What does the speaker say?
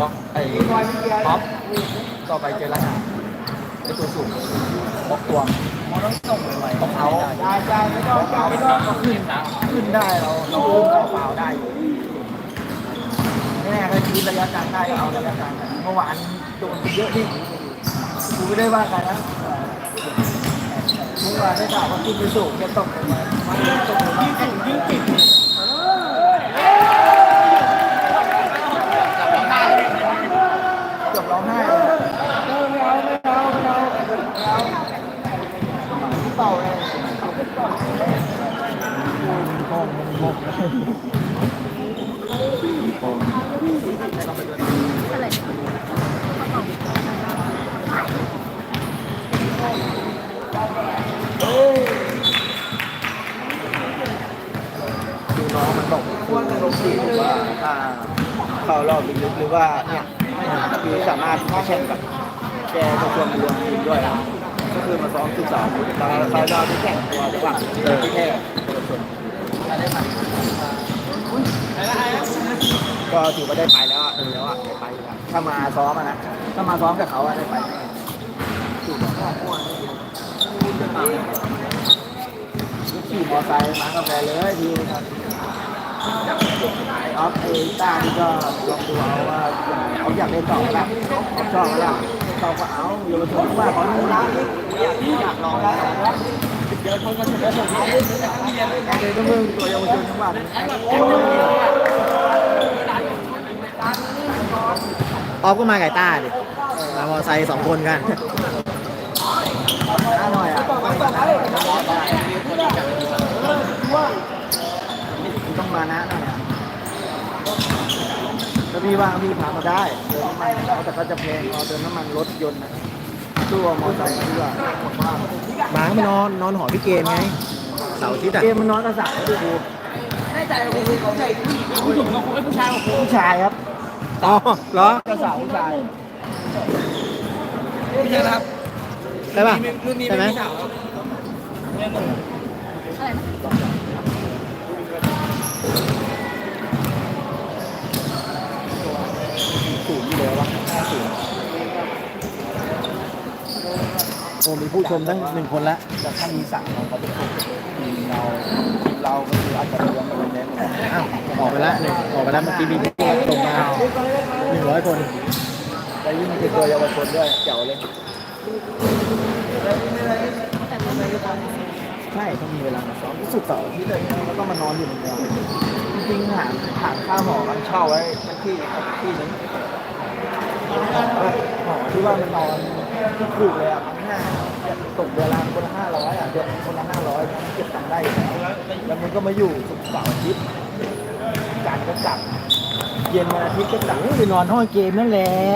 บล็อกไอ้ท็อปต่อไปเจอลักษณะไอ้ตัวสูงบล็อกตัวมันต้องส่งไปบล็อกเอาได้ได้ไม่ต้องเอาไม่ต้องขึ้นนะขึ้นได้เราเราขึ้นเปล่าได้แน่ๆถ้าคิดระยะกลางได้เอาระยะกลางเมื่อวานโดนเยอะดิกูไม่ได้ว่าใครนะเมื่อวานได้ข่าวว่าขึ้นไปสูงจะตกลงมามันตกลงมายิ่งยิ่งเก่ง เกือบร้องไห้เลยไม่เอาไม่เอาไม่เอาไม่เอาเป่าเลยโป่งโป่ง ดูน้องมันบอกว่าจะลงสีว่าถ้าเข้ารอบลึกๆหรือว่าเนี่ย คือสามารถมาแข่งกับแกจะชวนรวมทีมด้วยนะก็คือมาซ้อมศึกษาตอนเราเราที่แข่งตัวจังหวัดที่แค่ก็ถือว่าได้ไปแล้วอะเออแล้วอะได้ไปแล้วถ้ามาซ้อมนะถ้ามาซ้อมกับเขาอะได้ไปถูกต้องขี่มอไซค์มากาแฟเลยทีครับ ออฟเอต้านี่ก็ลองดูเอาว่าเขาอยากเล่นต่อแบบเขาชอบแล้วชอก็เอาเยาวชนว่าเขาดูร้านนี้อยากอยากลองแล้วเดี๋ยวชนก็จะได้ส่งเล่นเลยวต้องมึงตัวเยาวชนจังหวัดออฟก็มาไก่ต้าดิมามอไซค์สองคนกันหน่อยอะต้องมานะหน่อย ถ้าพี่ว่างพี่พามาได้เดินน้ำมันแต่ก็จะแพงเอาเดินน้ำมันรถยนต์นะตู้เอามอเตอร์ไซค์ดีกว่าผมว่าหมาไปนอนนอนหอพี่เกมไงเสาร์อาทิตย์อะเกมมันนอนกระสับดูดูแน่ใจว่าคุณเขาใช่ผู้หญิงผู้หญิงกับคุณผู้ชายกับคุณผู้ชายครับอ๋อเหรอกระสับผู้ชายไม่ใช่ครับใช่ป่ะรุ่นนี้ใช่ไม่ไหมมีสาวครับไม่หมด สูงอยู่เลยวะห้าสูง โอ้มีผู้ชมตั้งหนึ่งคนละแต่ถ้ามีสั่งเราก็จะถูกเราเราก็คืออาจจะเลี้ยงไปเล่นอ้าวออกไปละหนึ่งออกไปละเมื่อกี้มีผู้ชมมาหนึ่งร้อยคนแต่ยิ่งเป็นตัวเยาวชนด้วยเจ๋วเลยใช่ต้องมีเวลามาซ้อมที่สุดเสาร์อที่เลยแล้วก็มานอนอยู่ในเมืองจริงๆหาหาค่าหอมันเช่าไว้ที่ที่นึงหอที่ว่ามันนอน ถูกเลยอะพันห้าตกเดือนละคนละห้าร้อยอะเดือนคนละห้าร้อยเก็บตังค์ได้อยู่แล้วแล้วมันก็มาอยู่สุกร์เสาร์อาทิตย์จันทร์ก็กลับ เย็นวันอาทิตย์ก็กลับไปนอนห้องเกมนั่นแหละ